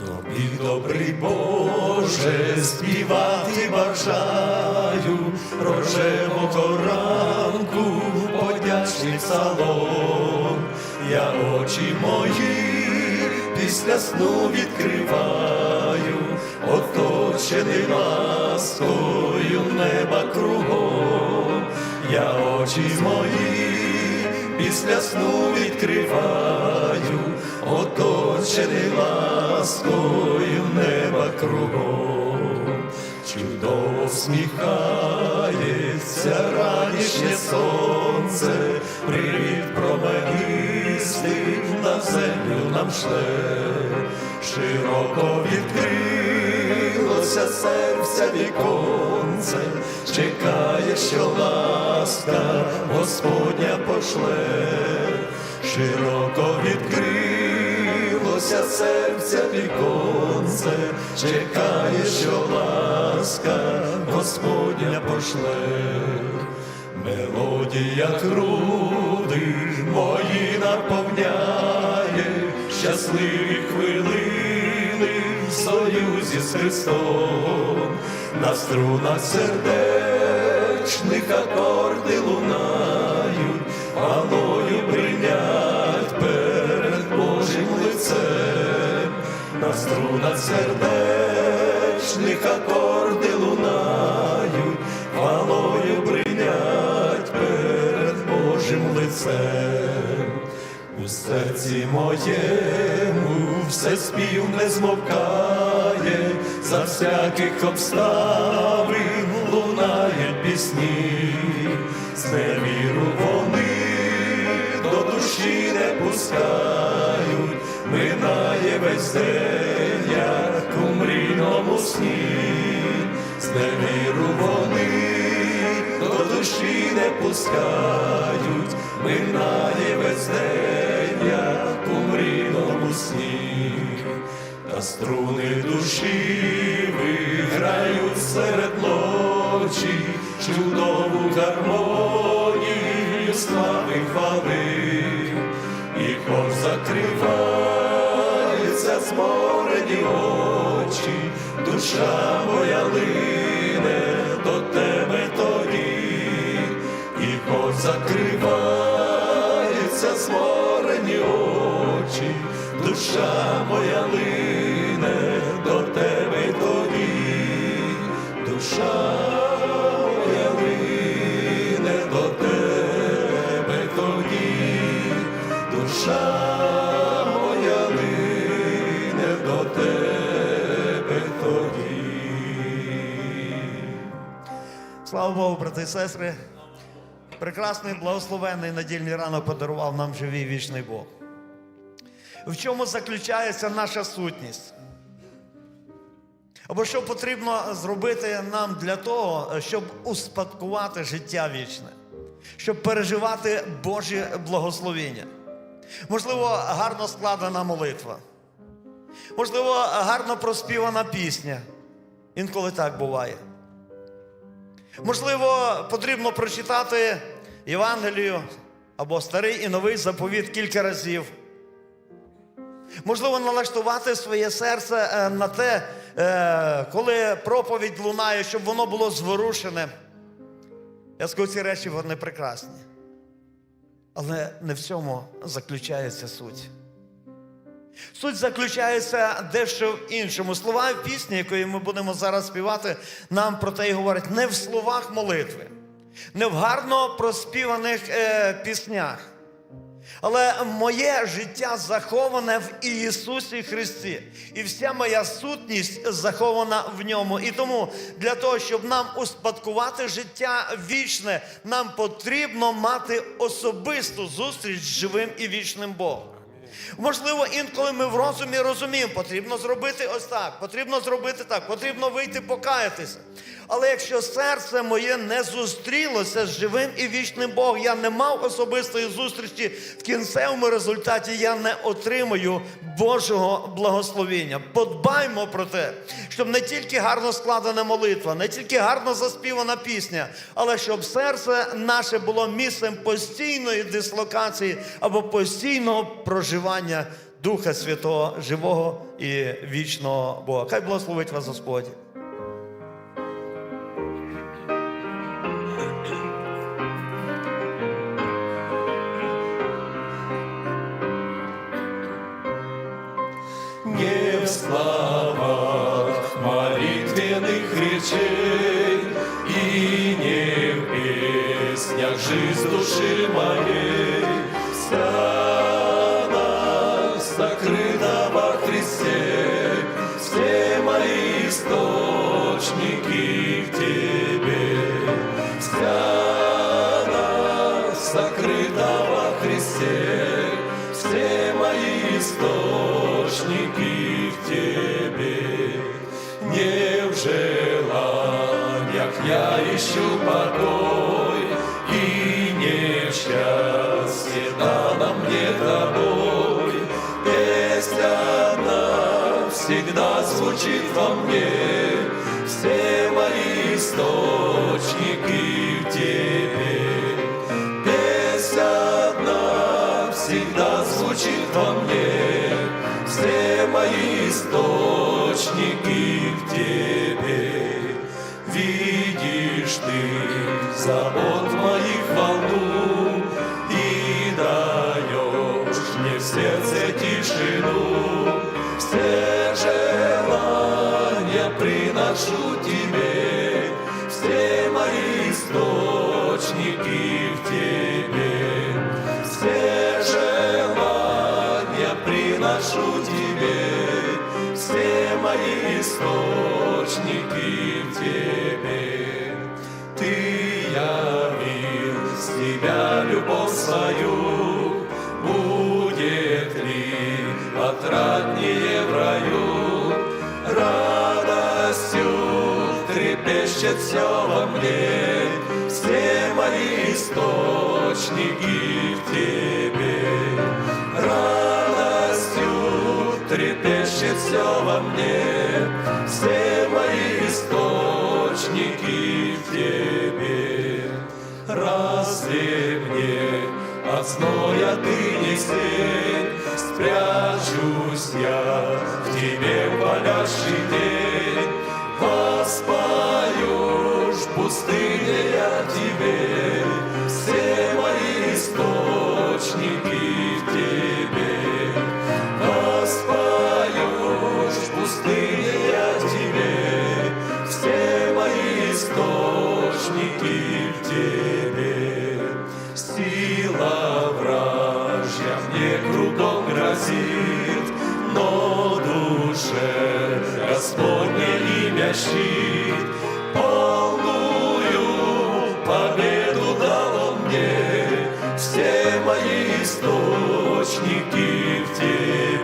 Тобі, добрий Боже, співати бажаю рожевого ранку, подячний псалом. Я очі мої після сну відкриваю, оточений ласкою неба кругом. Я очі мої після сну відкриваю, оточений ласкою неба кругом, чудово сміхається ранішнє сонце, привіт променистий на землю нам шле, широко відкрилося серця віконце, чекає, що ласка Господня пошле, широко відкрилося серця віконце, чекає, що ласка Господня пошле. Мелодія груди мої наповняє. Щасливі хвилини в союзі з Христом, на струнах сердечних акорди на струнах сердечних акорди лунають, хвалою бринять перед Божим лицем. У серці моєму все спів не змовкає, за всяких обставин лунають пісні, з невіру вони до душі не пускають, минає весь день, мрійному з невіру вони до душі не пускають, минає день, у мрійному сні, та струни душі виграють серед ночі, чудову гармонію слави хвали, і хоч закриваються зморені очі, душа моя лине до тебе тоді, і хоч закриваються зморені очі, душа моя лине до тебе тоді, душа Слава Богу, брати і сестри. Прекрасний благословенний недільний ранок подарував нам живий вічний Бог. В чому заключається наша сутність? Або що потрібно зробити нам для того, щоб успадкувати життя вічне, щоб переживати Божі благословіння? Можливо, гарно складена молитва. Можливо, гарно проспівана пісня. Інколи так буває. Можливо, потрібно прочитати Євангелію або старий і новий заповіт кілька разів. Можливо, налаштувати своє серце е, на те, е, коли проповідь лунає, щоб воно було зворушене. Я скажу, ці речі вони прекрасні. Але не в цьому заключається суть. Суть заключається дещо в іншому. Слова пісні, якої ми будемо зараз співати, нам про те і говорять не в словах молитви, не в гарно проспіваних е, піснях. Але моє життя заховане в Ісусі Христі. І вся моя сутність захована в ньому. І тому для того, щоб нам успадкувати життя вічне, нам потрібно мати особисту зустріч з живим і вічним Богом. Можливо, інколи ми в розумі розуміємо, потрібно зробити ось так, потрібно зробити так, потрібно вийти покаятися. Але якщо серце моє не зустрілося з живим і вічним Богом, я не мав особистої зустрічі в кінцевому результаті, я не отримаю Божого благословення. Подбаймо про те, щоб не тільки гарно складена молитва, не тільки гарно заспівана пісня, але щоб серце наше було місцем постійної дислокації або постійного проживання Духа Святого, живого і вічного Бога. Хай благословить вас Господь. Не в словах молитвенных речей И не в песнях жизнь души моей она сокрыта во Христе все мои источники в Тебе. Не в желаниях я ищу покой, И не в счастье дано мне тобой. Песнь одна всегда звучит во мне, Все мои источники в Тебе. Всегда звучит во мне, Все мои источники в тебе. Видишь ты забот моих волну И даешь мне в сердце мои источники в тебе. Ты явил с тебя любовь свою, Будет ли отраднее в раю? Радостью трепещет все во мне, Все мои источники в тебе. Все во мне, Все мои источники в тебе. Разве мне от зноя ты не сень, Спрячусь я в тебе палящий день, Воспою ж в я тебе, Господне имя щит, полную победу дал он мне, все мои источники в тебе.